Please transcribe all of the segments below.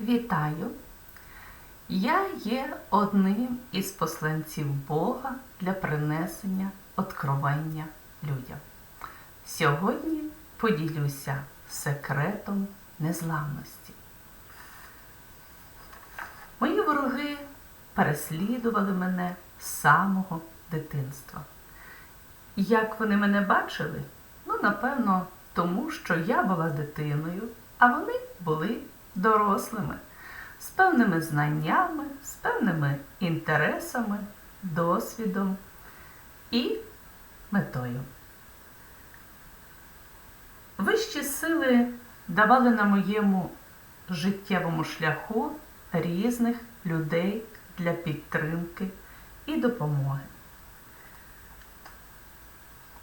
Вітаю! Я є одним із посланців Бога для принесення откровення людям. Сьогодні поділюся секретом незламності. Мої вороги переслідували мене з самого дитинства. Як вони мене бачили? Ну, напевно, тому що я була дитиною, а вони були дорослими, з певними знаннями, з певними інтересами, досвідом і метою. Вищі сили давали на моєму життєвому шляху різних людей для підтримки і допомоги.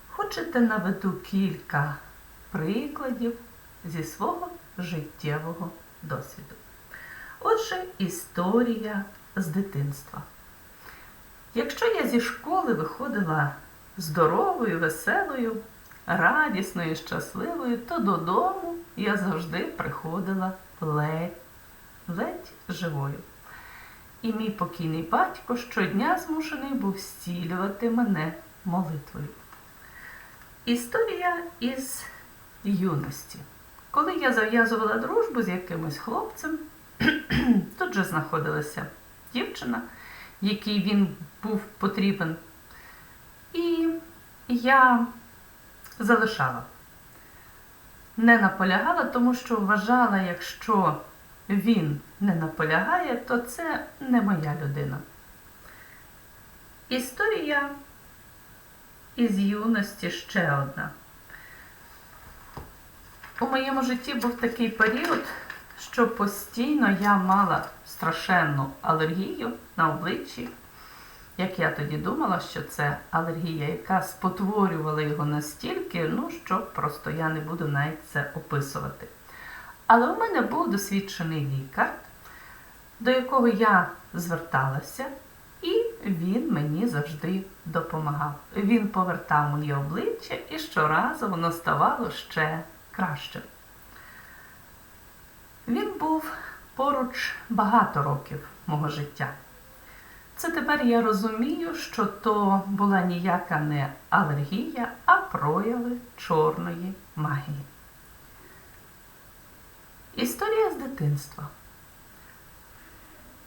Хочете наведу кілька прикладів зі свого життєвого досвіду. Отже, історія з дитинства. Якщо я зі школи виходила здоровою, веселою, радісною, щасливою, то додому я завжди приходила ледь, ледь живою. І мій покійний батько щодня змушений був зцілювати мене молитвою. Історія із юності. Коли я зав'язувала дружбу з якимось хлопцем, тут же знаходилася дівчина, якій він був потрібен. І я залишала. Не наполягала, тому що вважала, якщо він не наполягає, то це не моя людина. Історія із юності ще одна. У моєму житті був такий період, що постійно я мала страшенну алергію на обличчі. Як я тоді думала, що це алергія, яка спотворювала його настільки, ну що просто я не буду навіть це описувати. Але у мене був досвідчений лікар, до якого я зверталася, і він мені завжди допомагав. Він повертав моє обличчя і щоразу воно ставало ще кращим. Він був поруч багато років мого життя. Це тепер я розумію, що то була ніяка не алергія, а прояви чорної магії. Історія з дитинства.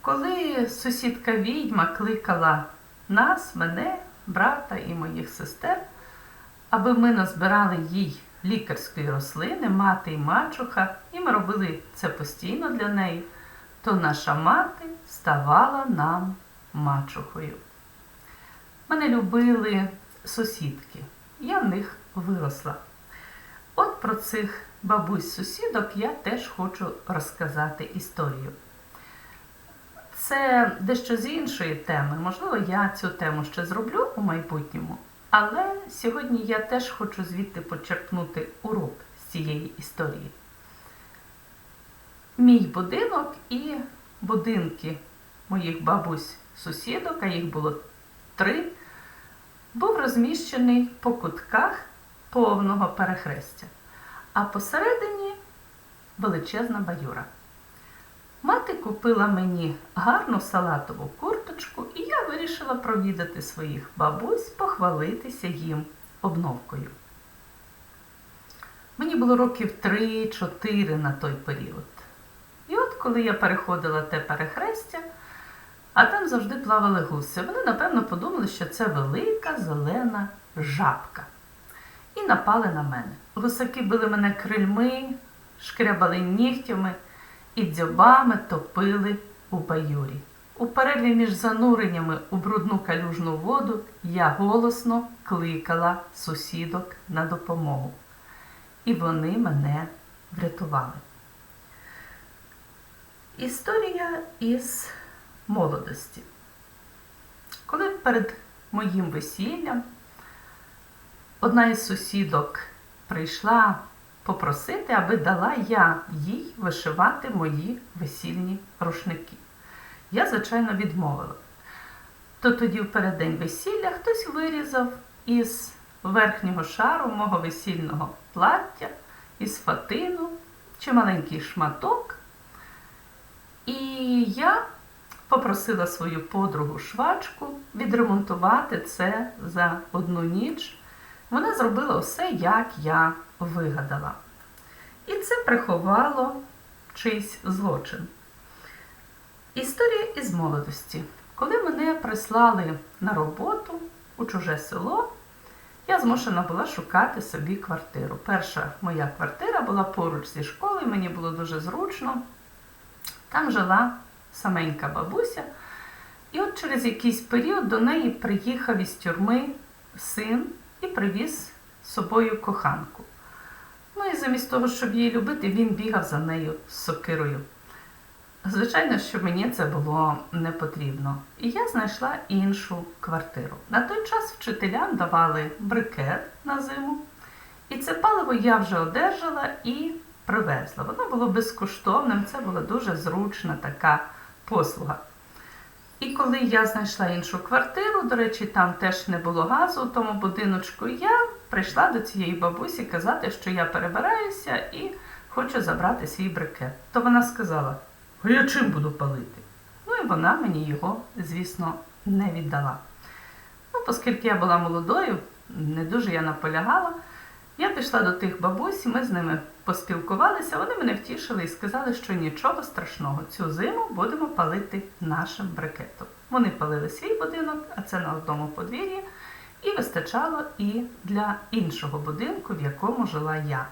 Коли сусідка відьма кликала нас, мене, брата і моїх сестер, аби ми назбирали їй лікарської рослини, мати і мачуха, і ми робили це постійно для неї, то наша мати ставала нам мачухою. Мене любили сусідки, я в них виросла. От про цих бабусь-сусідок я теж хочу розказати історію. Це дещо з іншої теми. Можливо, я цю тему ще зроблю у майбутньому, але сьогодні я теж хочу звідти почерпнути урок з цієї історії. Мій будинок і будинки моїх бабусь-сусідок, а їх було три, був розміщений по кутках повного перехрестя, а посередині величезна баюра. Мати купила мені гарну салатову курточку, і я вирішила провідати своїх бабусь, похвалитися їм обновкою. Мені було років 3-4 на той період. І от коли я переходила те перехрестя, а там завжди плавали гуси, вони, напевно, подумали, що це велика зелена жабка. І напали на мене. Гусаки били мене крильми, шкрябали нігтями і дзьобами топили у баюрі. У перерві між зануреннями у брудну калюжну воду я голосно кликала сусідок на допомогу. І вони мене врятували. Історія із молодості. Коли перед моїм весіллям одна із сусідок прийшла попросити, аби дала я їй вишивати мої весільні рушники. Я, звичайно, відмовила. То тоді, в переддень весілля, хтось вирізав із верхнього шару мого весільного плаття, із фатину чи маленький шматок І я попросила свою подругу швачку відремонтувати це за одну ніч. Вона зробила все, як я вигадала. І це приховало чийсь злочин. Історія із молодості. Коли мене прислали на роботу у чуже село, я змушена була шукати собі квартиру. Перша моя квартира була поруч зі школою, мені було дуже зручно. Там жила саменька бабуся, і от через якийсь період до неї приїхав із тюрми син і привіз з собою коханку. Ну і замість того, щоб її любити, він бігав за нею з сокирою. Звичайно, що мені це було не потрібно. І я знайшла іншу квартиру. На той час вчителям давали брикет на зиму. І це паливо я вже одержала і привезла. Воно було безкоштовним, це була дуже зручна така послуга. І коли я знайшла іншу квартиру, до речі, там теж не було газу у тому будиночку, я прийшла до цієї бабусі казати, що я перебираюся і хочу забрати свій брикет. То вона сказала: а я чим буду палити? Ну і вона мені його, звісно, не віддала. Ну, оскільки я була молодою, не дуже я наполягала, я пішла до тих бабусь, ми з ними поспілкувалися, вони мене втішили і сказали, що нічого страшного, цю зиму будемо палити нашим брикетом. Вони палили свій будинок, а це на одному подвір'ї, і вистачало і для іншого будинку, в якому жила я.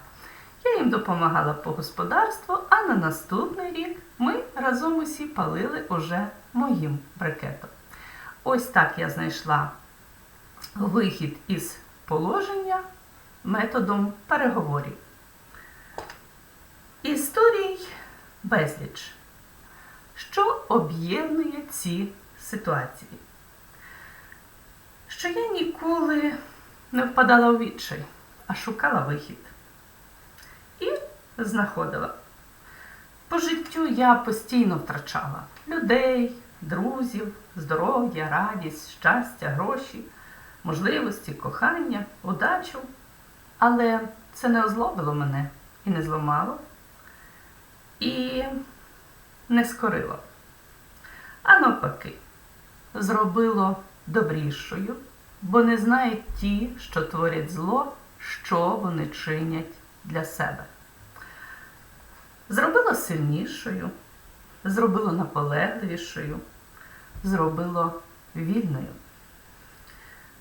Я їм допомагала по господарству, а на наступний рік ми разом усі палили уже моїм брикетом. Ось так я знайшла вихід із положення методом переговорів. Історій безліч. Що об'єднує ці ситуації? Що я ніколи не впадала у відчай, а шукала вихід. І знаходила. По життю я постійно втрачала людей, друзів, здоров'я, радість, щастя, гроші, можливості, кохання, удачу. Але це не озлобило мене і не зламало, і не скорило. А навпаки, зробило добрішою, бо не знають ті, що творять зло, що вони чинять для себе. Зробило сильнішою, зробило наполегливішою, зробило вільною.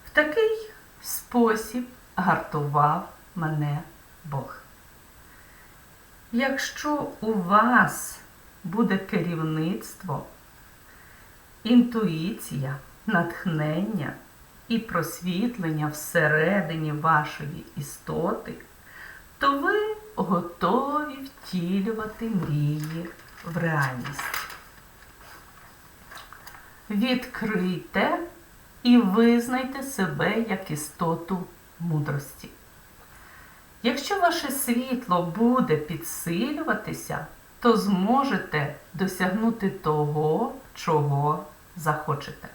В такий спосіб гартував мене Бог. Якщо у вас буде керівництво, інтуїція, натхнення і просвітлення всередині вашої істоти, то ви готові втілювати мрії в реальність. Відкрийте і визнайте себе як істоту мудрості. Якщо ваше світло буде підсилюватися, то зможете досягнути того, чого захочете.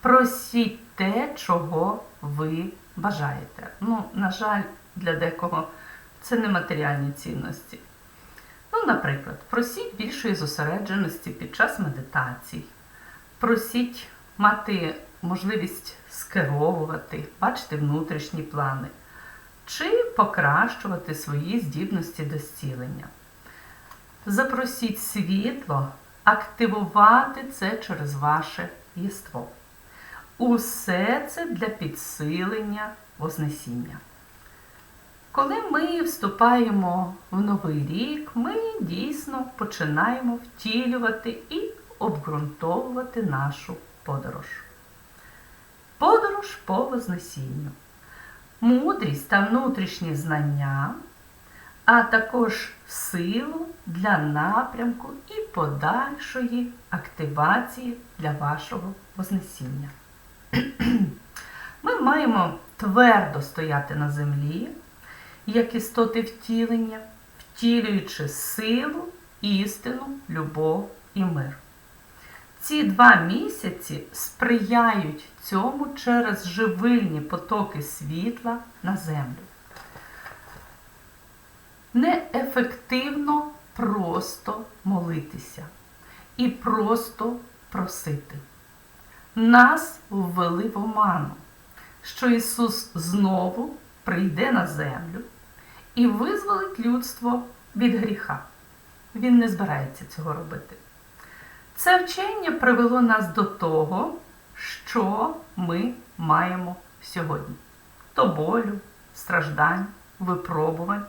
Просіть те, чого ви бажаєте. Ну, на жаль, для декого це не матеріальні цінності. Ну, наприклад, просіть більшої зосередженості під час медитацій. Просіть мати можливість скеровувати, бачити внутрішні плани, чи покращувати свої здібності до зцілення. Запросіть світло, активувати це через ваше єство. Усе це для підсилення Вознесіння. Коли ми вступаємо в новий рік, ми дійсно починаємо втілювати і обґрунтовувати нашу подорож. Подорож по Вознесінню. Мудрість та внутрішні знання, а також силу для напрямку і подальшої активації для вашого Вознесіння. Ми маємо твердо стояти на землі, як істоти втілення, втілюючи силу, істину, любов і мир. Ці два місяці сприяють цьому через живильні потоки світла на землю. Неефективно просто молитися і просто просити. Нас ввели в оману, що Ісус знову прийде на землю і визволить людство від гріха. Він не збирається цього робити. Це вчення привело нас до того, що ми маємо сьогодні: до болю, страждань, випробувань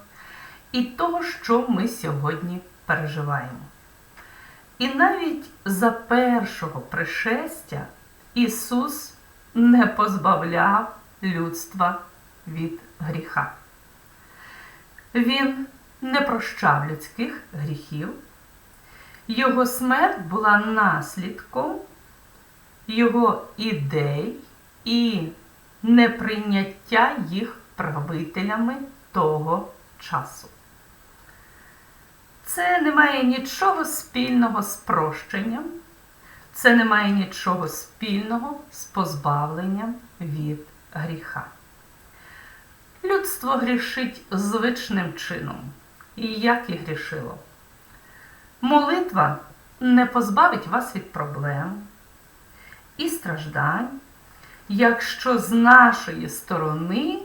і того, що ми сьогодні переживаємо. І навіть за першого пришестя Ісус не позбавляв людства від гріха. Він не прощав людських гріхів. Його смерть була наслідком його ідей і неприйняття їх правителями того часу. Це не має нічого спільного з прощенням, це не має нічого спільного з позбавленням від гріха. Людство грішить звичним чином. І як і грішило. Молитва не позбавить вас від проблем і страждань, якщо з нашої сторони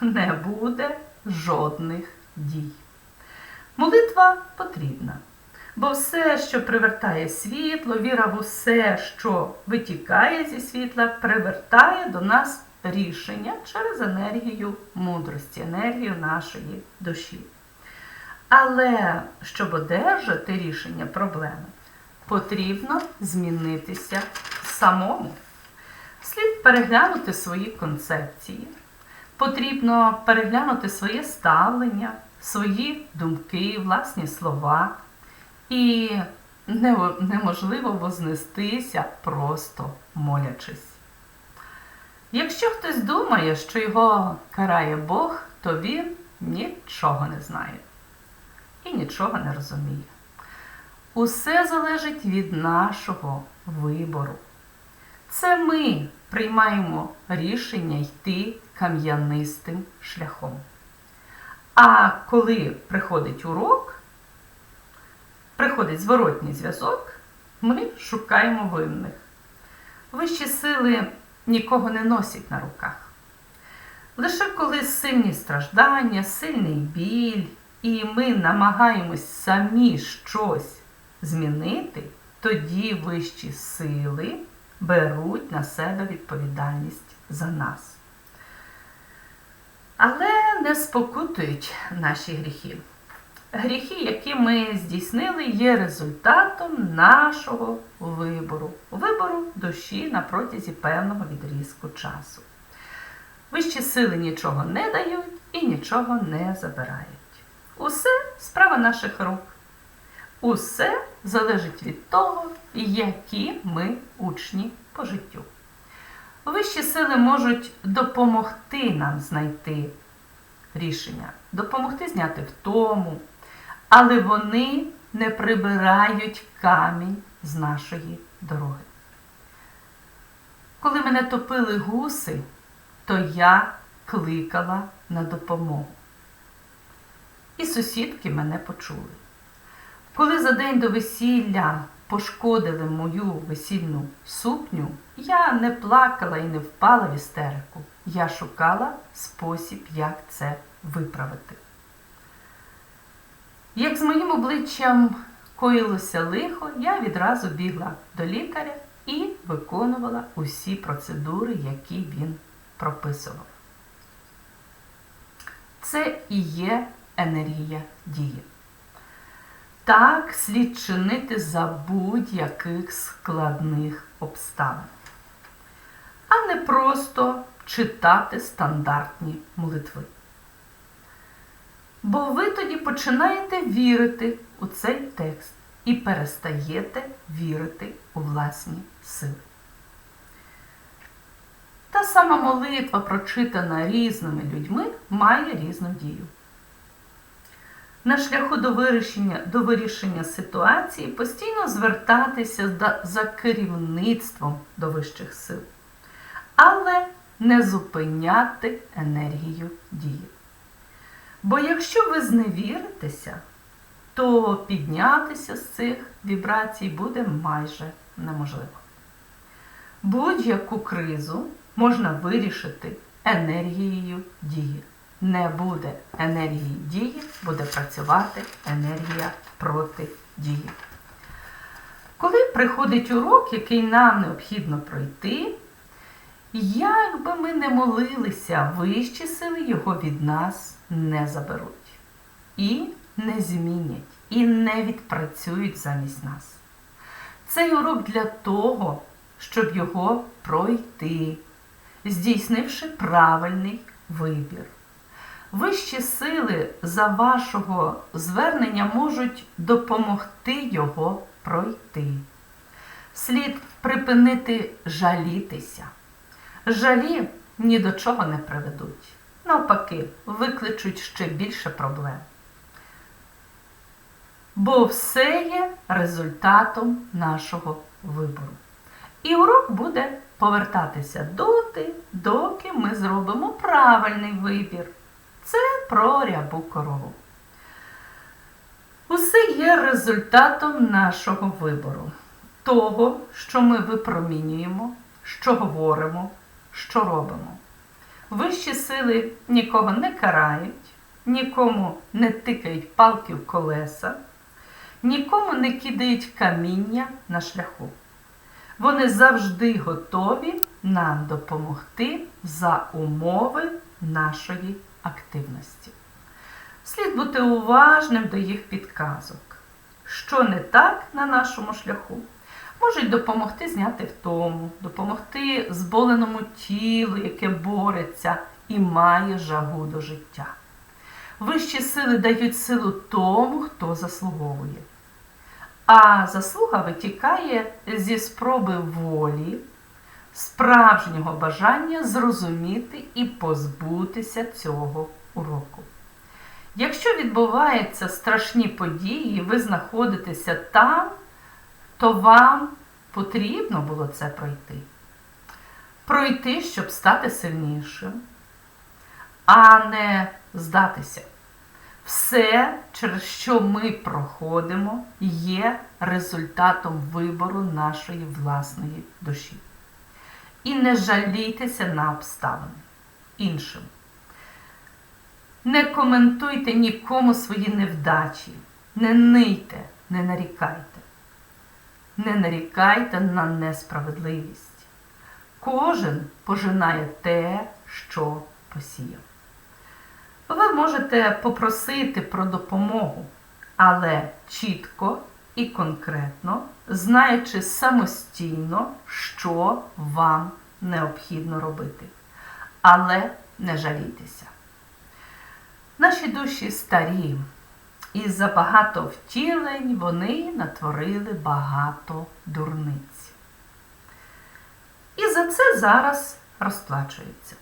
не буде жодних дій. Молитва потрібна, бо все, що привертає світло, віра в усе, що витікає зі світла, привертає до нас рішення через енергію мудрості, енергію нашої душі. Але щоб одержати рішення проблеми, потрібно змінитися самому. Слід переглянути свої концепції, потрібно переглянути своє ставлення, свої думки, власні слова. І неможливо вознестися, просто молячись. Якщо хтось думає, що його карає Бог, то він нічого не знає і нічого не розуміє. Усе залежить від нашого вибору. Це ми приймаємо рішення йти кам'янистим шляхом. А коли приходить урок, приходить зворотній зв'язок, ми шукаємо винних. Вищі сили нікого не носять на руках. Лише коли сильні страждання, сильний біль, і ми намагаємось самі щось змінити, тоді вищі сили беруть на себе відповідальність за нас. Але не спокутують наші гріхи. Гріхи, які ми здійснили, є результатом нашого вибору, вибору душі на протязі певного відрізку часу. Вищі сили нічого не дають і нічого не забирають. Усе справа наших рук. Усе залежить від того, які ми учні по життю. Вищі сили можуть допомогти нам знайти рішення, допомогти зняти втому, але вони не прибирають камінь з нашої дороги. Коли мене топили гуси, то я кликала на допомогу. І сусідки мене почули. Коли за день до весілля пошкодили мою весільну сукню, я не плакала і не впала в істерику. Я шукала спосіб, як це виправити. Як з моїм обличчям коїлося лихо, я відразу бігла до лікаря і виконувала усі процедури, які він прописував. Це і є енергія дії. Так слід чинити за будь-яких складних обставин, а не просто читати стандартні молитви. Бо ви тоді починаєте вірити у цей текст і перестаєте вірити у власні сили. Та сама молитва, прочитана різними людьми, має різну дію. На шляху до вирішення до вирішення ситуації постійно звертатися за керівництвом до вищих сил, але не зупиняти енергію дії. Бо якщо ви зневіритеся, то піднятися з цих вібрацій буде майже неможливо. Будь-яку кризу можна вирішити енергією дії. Не буде енергії дії, буде працювати енергія проти дії. Коли приходить урок, який нам необхідно пройти, як би ми не молилися, вищі сили його від нас не заберуть. І не змінять, і не відпрацюють замість нас. Цей урок для того, щоб його пройти, здійснивши правильний вибір. Вищі сили за вашого звернення можуть допомогти його пройти. Слід припинити жалітися. Жалі ні до чого не приведуть. Навпаки, викличуть ще більше проблем. Бо все є результатом нашого вибору. І урок буде повертатися доти, доки ми зробимо правильний вибір. Це про рябу корову. Усе є результатом нашого вибору, того, що ми випромінюємо, що говоримо, що робимо. Вищі сили нікого не карають, нікому не тикають палки в колеса, нікому не кидають каміння на шляху. Вони завжди готові нам допомогти за умови нашої активності. Слід бути уважним до їх підказок. Що не так на нашому шляху, можуть допомогти зняти втому, допомогти зболеному тілу, яке бореться і має жагу до життя. Вищі сили дають силу тому, хто заслуговує. А заслуга витікає зі спроби волі, справжнього бажання зрозуміти і позбутися цього уроку. Якщо відбуваються страшні події, ви знаходитеся там, то вам потрібно було це пройти. Пройти, щоб стати сильнішим, а не здатися. Все, через що ми проходимо, є результатом вибору нашої власної душі. І не жалійтеся на обставини іншим. Не коментуйте нікому свої невдачі, не ните, не нарікайте. Не нарікайте на несправедливість. Кожен пожинає те, що посіяв. Ви можете попросити про допомогу, але чітко і конкретно, знаючи самостійно, що вам необхідно робити. Але не жалійтеся. Наші душі старі, і за багато втілень вони натворили багато дурниць. І за це зараз розплачується.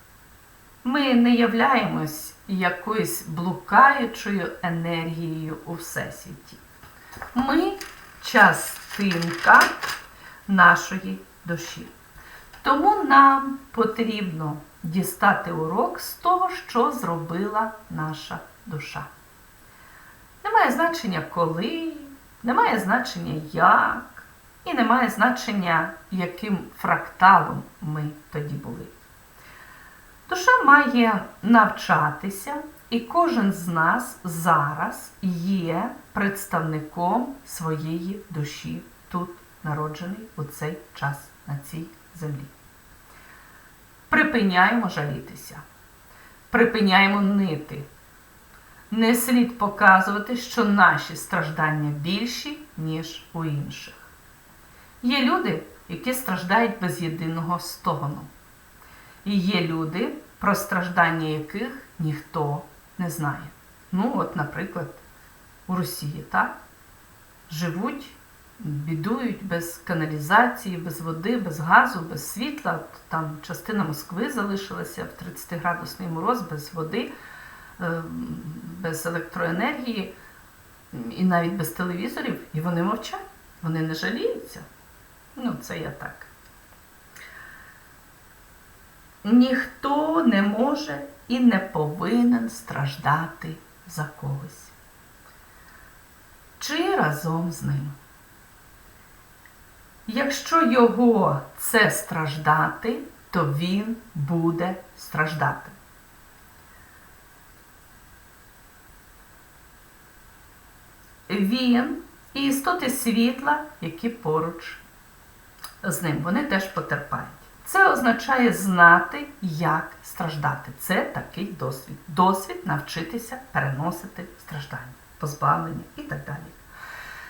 Ми не являємось якоюсь блукаючою енергією у всесвіті. Ми частинка нашої душі. Тому нам потрібно дістати урок з того, що зробила наша душа. Немає значення коли, немає значення як, і немає значення, яким фракталом ми тоді були. Душа має навчатися, і кожен з нас зараз є представником своєї душі, тут народжений у цей час на цій землі. Припиняємо жалітися, припиняємо нити. Не слід показувати, що наші страждання більші, ніж у інших. Є люди, які страждають без єдиного стогону. І є люди, про страждання яких ніхто не знає. Ну, от, наприклад, у Росії, так? Живуть, бідують без каналізації, без води, без газу, без світла. Там частина Москви залишилася в 30-градусний мороз, без води, без електроенергії і навіть без телевізорів. І вони мовчать, вони не жаліються. Ну, це я так. Ніхто не може і не повинен страждати за когось. чи разом з ним. Якщо його це страждати, то він буде страждати. Він і істоти світла, які поруч з ним, вони теж потерпають. Це означає знати, як страждати. Це такий досвід. Досвід навчитися переносити страждання, позбавлення і так далі.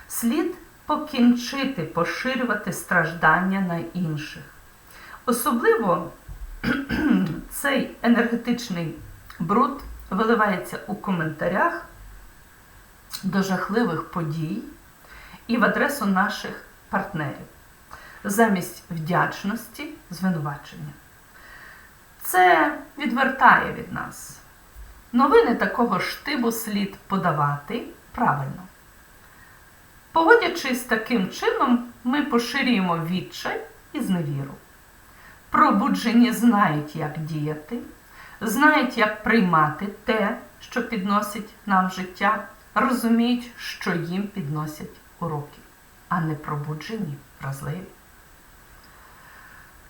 Слід покінчити поширювати страждання на інших. Особливо цей енергетичний бруд виливається у коментарях до жахливих подій і в адресу наших партнерів замість вдячності звинувачення. Це відвертає від нас. Новини такого штибу слід подавати правильно. Поводячись таким чином, ми поширюємо відчай і зневіру. Пробуджені знають, як діяти, знають, як приймати те, що підносить нам життя, розуміють, що їм підносять уроки, а не пробуджені, вразливі.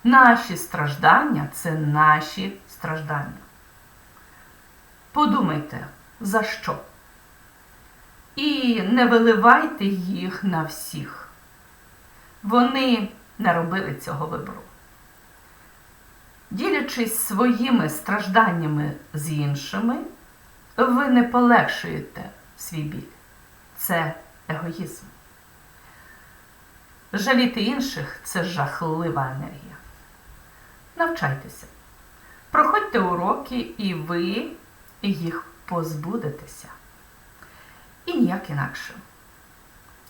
Наші страждання це наші страждання. Подумайте, за що? І не виливайте їх на всіх. Вони не робили цього вибору. Ділячись своїми стражданнями з іншими, ви не полегшуєте свій біль. Це егоїзм. Жаліти інших це жахлива енергія. Навчайтеся. Проходьте уроки, і ви їх позбудетеся. І ніяк інакше.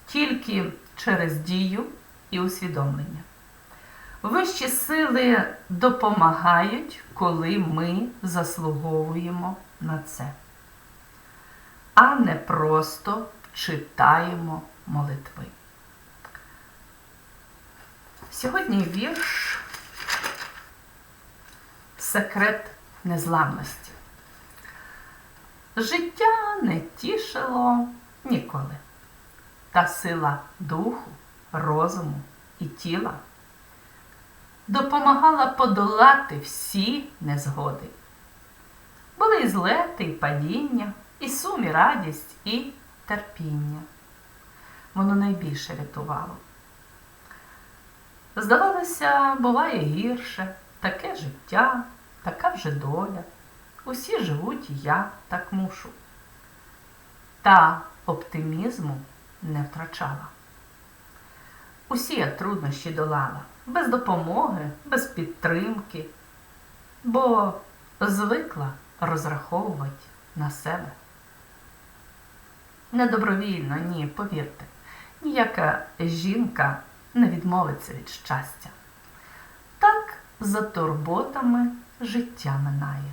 Тільки через дію і усвідомлення. Вищі сили допомагають, коли ми заслуговуємо на це, а не просто читаємо молитви. Сьогодні вірш Секрет незламності. Життя не тішило ніколи. Та сила духу, розуму і тіла допомагала подолати всі незгоди. Були і злети, і падіння, і сум, і радість, і терпіння. Воно найбільше рятувало. Здавалося, буває гірше, таке життя, така вже доля. Усі живуть, і я так мушу. Та оптимізму не втрачала. Усі я труднощі долала, без допомоги, без підтримки, бо звикла розраховувати на себе. Недобровільно, ні, повірте, ніяка жінка не відмовиться від щастя. Так за турботами життя минає.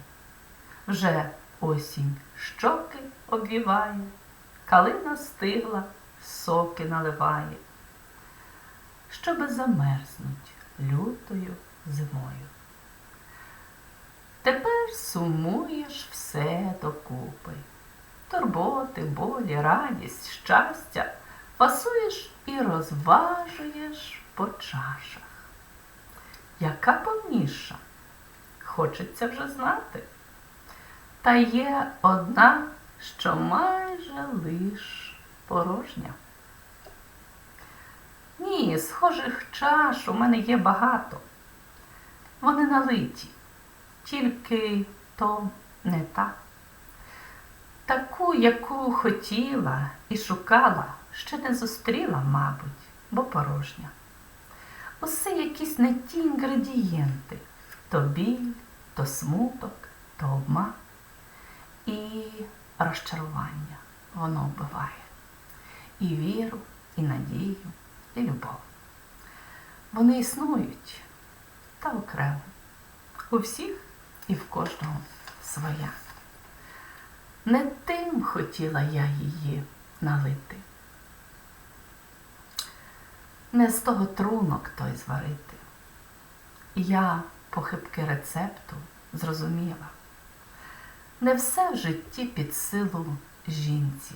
Вже осінь щоки обвіває, калина стигла, соки наливає, щоби замерзнуть лютою зимою. Тепер сумуєш все докупи. Турботи, болі, радість, щастя фасуєш і розважуєш по чашах. Яка повніша? Хочеться вже знати. Та є одна, що майже лиш порожня. Ні, схожих чаш у мене є багато. Вони налиті, тільки то не та. Таку, яку хотіла і шукала, ще не зустріла, мабуть, бо порожня. Усе якісь не ті інгредієнти то біль, то смуток, то обман і розчарування воно вбиває. І віру, і надію, і любов. Вони існують та окремо. У всіх і в кожного своя. Не тим хотіла я її налити. Не з того трунок той зварити. Я похибки рецепту зрозуміла. Не все в житті під силу жінці.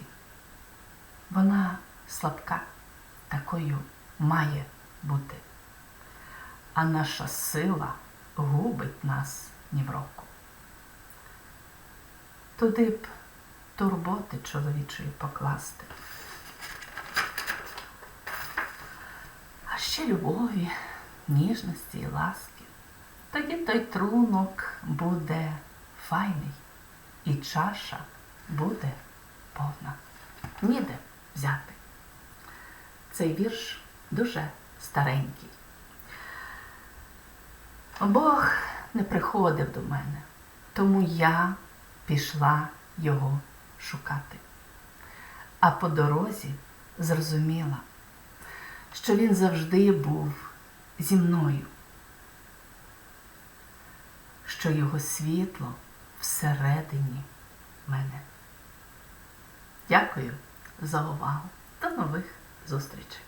Вона слабка, такою має бути. А наша сила губить нас ні в року. Туди б турботи чоловічої покласти. А ще любові, ніжності і ласки. Тоді той трунок буде файний, і чаша буде повна. Ніде взяти. Цей вірш дуже старенький. Бог не приходив до мене, тому я пішла його шукати. А по дорозі зрозуміла, що він завжди був зі мною, що його світло всередині мене. Дякую за увагу. До нових зустрічей!